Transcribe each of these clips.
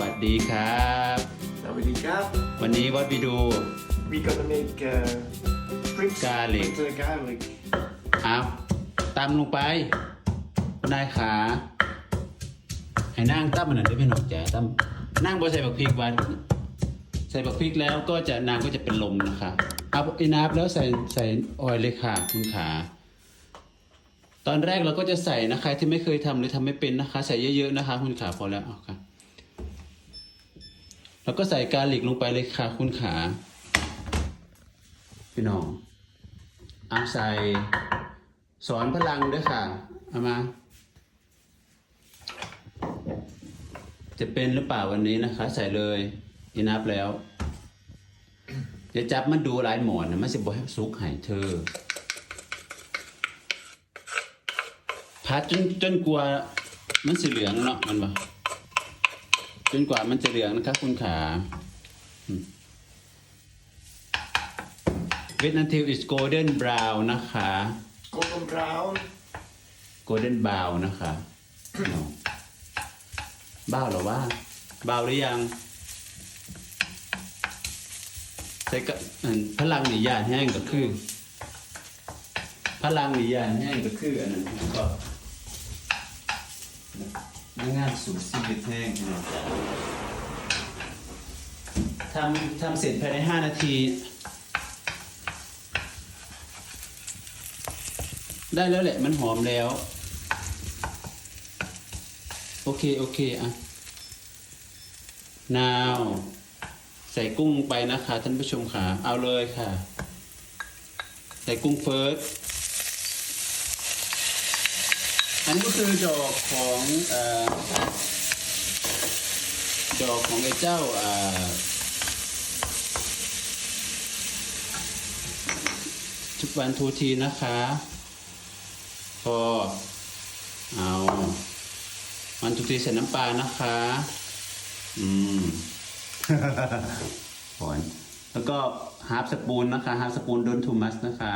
วัสดีครับ Nobody got. วันนี้วัดวิดู We gotta make uh, bricks Garlic. with the garlic. เอาตามลงไปคุณนายขา ให้นั่งตั้มมันหน่อยได้พี่หนกแจ๋ตั้มนั่งบนใส่บักพริกไวันใส่บักพริกแล้วก็จะนางก็จะเป็นลมนะคะเอาอีนับแล้วใส่ใส่ออยล์เลยค่ะคุณขา ตอนแรกเราก็จะใส่นะใครที่ไม่เคยทำหรือทำไม่เป็นนะคะ ใส่เยอะๆนะคะ คุณขาพอแล้วเอาค่ะ แล้วก็ใส่กาลิกลงไปเลยค่ะคุณขาพี่น้องเอาใส่สอนพลังด้วยค่ะ เอามา จะเป็นหรือเปล่าวันนี้นะคะ ใส่เลยยินับแล้วจะจับมันดูหลายหมอนนะมันสิบอให้สุกหายเธอพัดจนจนกลัวมันสีเหลืองเนาะมันบอก จนกว่ามันจะเหลืองนะครับ คุณขา Wait until it's golden brown นะคะ Golden brown. golden brown นะคะ no บ้าวเหรอว่าบ้าวหรือยังใส่กะอันพลังนิยานแห้งก็คือพลังนิยานแห้งก็คืออันนั้นก็ งานสูงซีวิตแห้งนะจ๊ะทำทำเสร็จภายใน 5 นาที ได้แล้วแหละมันหอมแล้ว โอเค โอเค อะ now ใส่กุ้งลงไปนะคะท่านผู้ชมค่ะเอาเลยค่ะ ใส่กุ้งเฟิร์ส อันนี้ก็คือดอกของอดอกของไอ้เจ้าอ่าทุกวันทูทีนะคะพอเอามันทุกทีใส่น้ำปลานะคะ อืมหอนแล้วก็ฮาร์ฟสปูนนะคะฮาร์ฟสปูนโดนทูมัสนะคะ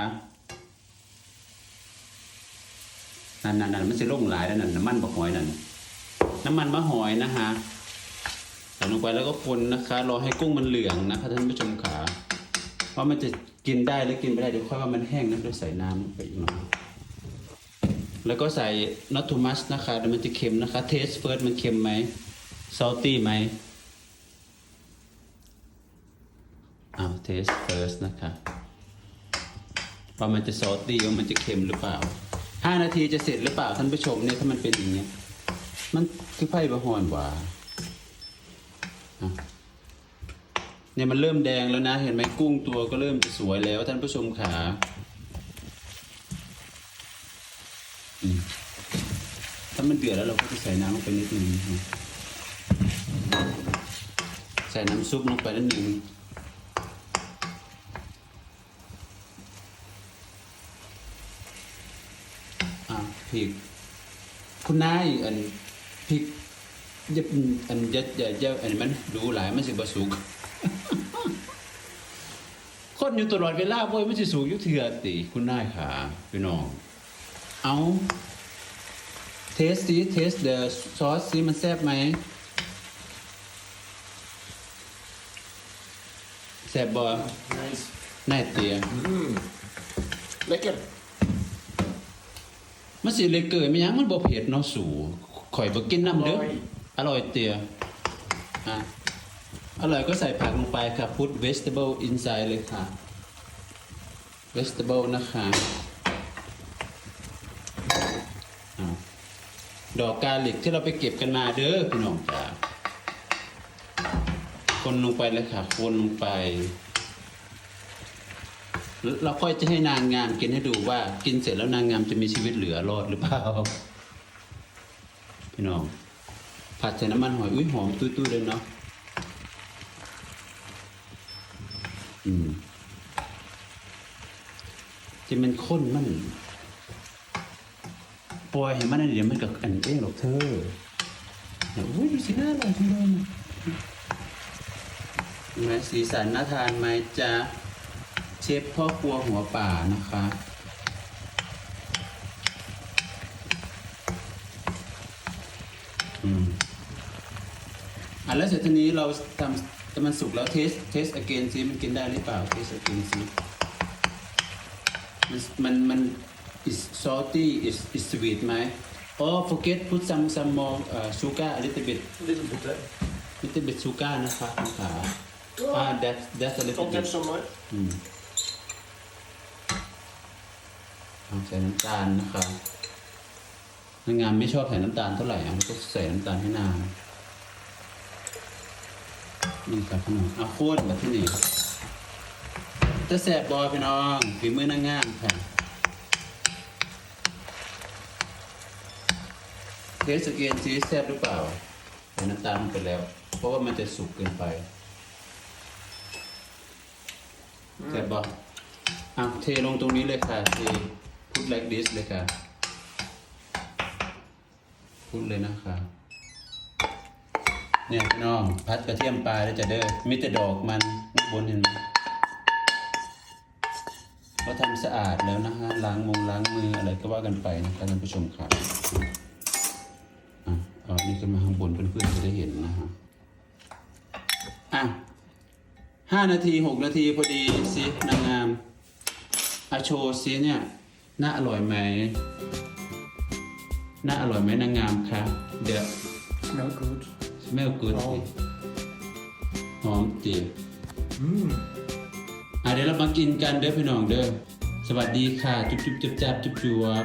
นั่นนั่นนั่นมันจะลงหลายแล้วนั่นน้ำมันบะหอยนั่นน้ำมันมะหอยนะคะใส่ลงไปแล้วก็คนนะคะ รอให้กุ้งมันเหลืองนะคะท่านผู้ชมขาเพราะมันจะกินได้หรือกินไม่ได้เดี๋ยวค่อยว่ามันแห้งนะเดี๋ยวใส่น้ำลงไปอีกหน่อยแล้วก็ใส่ not too much นะคะเดี๋ยวมันจะเค็มนะคะ taste first มันเค็มไหม salty ไหมเอาว taste first นะคะว่ามันจะ salty ว่ามันจะเค็มหรือเปล่า ห้านาทีจะเสร็จหรือเปล่าท่านผู้ชมเนี่ยถ้ามันเป็นอย่างเงี้ย มันคือไพ่บะฮอนหวาอะเนี่ยมันเริ่มแดงแล้วนะ เห็นไหมกุ้งตัวก็เริ่มจะสวยแล้วท่านผู้ชมขาถ้ามันเดือดแล้วเราก็จะใส่น้ำลงไปนิดนึงใส่น้ำซุปลงไปนิดนึง พริกคุณนายอันพริกยับอันยัดยัดยัดอันนี้มันดูหลายมันสิบสุกคนอยู่ตลอดเวลาเว้ยมันสิสูงอยุเถื่อติ คุณนายขาพี่น้อง เอาเทสสิเทสเดอะซอสสิมันแซ่บไหมแซ่บบ่ Nice. แน่เตีย Mm. Lekker. มันสิเลยเกิดไม่ยังมันบ่เผ็ดเนาะสูข่อยบ่กินน้ำเด้ออร่อยอร่อยเตียอะอร่อยก็ใส่ผักลงไปค่ะ put vegetable inside เลยค่ะ vegetable นะคะอะดอกกาลิกที่เราไปเก็บกันมาเด้อพี่น้องจ้าคนลงไปเลยค่ะ คนลงไป เราค่อยจะให้นางงามกินให้ดูว่า กินเสร็จแล้วนางงามจะมีชีวิตเหลือรอดหรือเปล่าพี่น้อง ผัดใส่น้ำมันหอยอุ้ยหอมตุ้ยๆเลยเนาะอืมจะมันข้นมันปล่อยให้มันอันเดี๋ยวมันกับอันเองหรอกเธอเดี๋ยอุ้ยดูสิน่าอร่อยจังเลยนไหมสีสันน่าทานไหมจ๊ะ ชฟพ่อครัวหัวป่านะคะ อืมอะแล้วเสร็จทีนี้เราทำแต่มันสุกแล้วเทสเทส again ซิมันกินได้หรือเปล่าเทส again ซิมันมันมัน is salty is is sweet ไหม oh forget put some some more uh, sugar a little bit Little bit there. little bit sugar นะครับคุณขาอ่า that that's a little Don't bit get so much. อืมเอา ใส่น้ำตาลนะครับนางงามไม่ชอบใส่น้ำตาลเท่าไหร่อะก็ใส่น้ำตาลให้นานนี่ครับพี่น้องเอาโคตรแบบที่นี่จะแสบบอยพี่น้องฝีมือนางงามค่ะเทสเกียนซีแซบหรือเปล่าใส่น้ำตาลลงไปแล้ว เพราะว่ามันจะสุกเกินไปแซ่บบอกอะเทลงตรงนี้เลยค่ะเท พุท like this เลยค่ะพุทเลยนะคะเนี่ยพี่น้องพัดกระเทียมปลาแล้วจะเด้อมีแต่ดอกมันข้างบนเห็นไหมเราทำสะอาดแล้วนะฮะล้างมงล้างมืออะไรก็ว่ากันไปนะครับท่านผู้ชมครับอะเอานี่ขึ้นมาข้างบนเพื่อนๆจะได้เห็นนะฮะอะห้านาทีหกนาทีพอดีสินางงามอาโชว์สิเนี่ย น่าอร่อยไหมน่าอร่อยไหมนางงามคะ เดี๋ยว Smell good. แม่กูดหอม หอมจีบ Mm. อะเดี๋ยวเรามากินกันเด้อพี่น้องเด้อสวัสดีค่ะ จุ๊บจุ๊บจับจับจุ๊บจุ๊บ